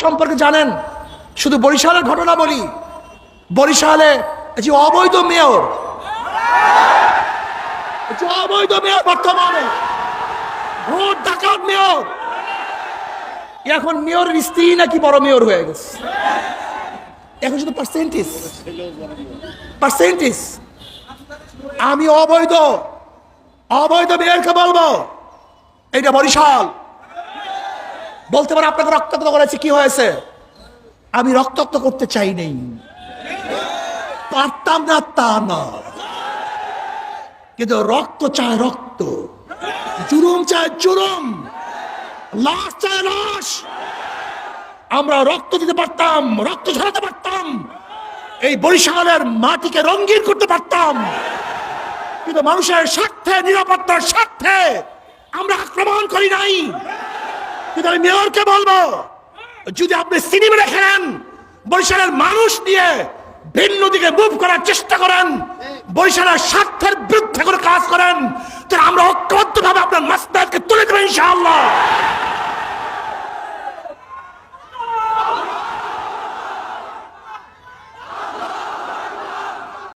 সম্পর্কে জানেন? শুধু বরিশালের ঘটনা বলি। বরিশালে যে অবৈধ মেয়র। অবৈধ মেয়র বর্তমানে। ভোট ডাকাত মেয়র। এখন মেয়রের স্ত্রী নাকি বড় মেয়র হয়ে গেছে? এখন শুধু পার্সেন্টেজ পার্সেন্টেজ আমি অবৈধ। অবৈধ মেয়রকে বলব। এইটা বরিশাল। বলতে পারে আপনাকে রক্তাক্ত করেছে, কি হয়েছে? আমি রক্তাক্ত করতে চাই নেই। পারতাম না তা না। কিন্তু রক্ত চায় রক্ত। জুলুম চায় জুলুম। লাশ চায় লাশ। আমরা রক্ত দিতে পারতাম, রক্ত ঝরাতে পারতাম। এই বরিশালের মাটিকে রঙ্গিন করতে পারতাম। কিন্তু মানুষের স্বার্থে, নিরাপত্তার স্বার্থে আমরা আক্রমণ করি নাই। কিন্তু আমি মেয়রকে বলব, যদি আপনি সিনেমা দেখেন বরিশালের মানুষ নিয়ে ভিন্ন দিকে মুভ করার চেষ্টা করেন, বরিশালের স্বার্থের বিরুদ্ধে করে কাজ করেন, তাহলে আমরা ঐক্যবদ্ধ ভাবে আপনার মাস্তাদকে তুলে দেবেন ইনশাআল্লাহ।